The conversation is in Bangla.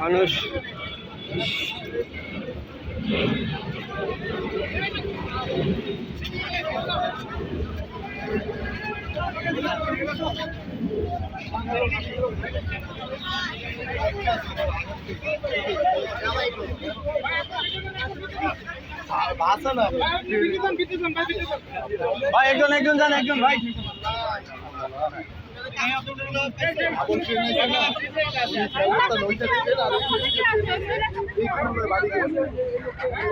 মানুষ। ভাই একজন একজন যান একজন। ভাই বাড়ি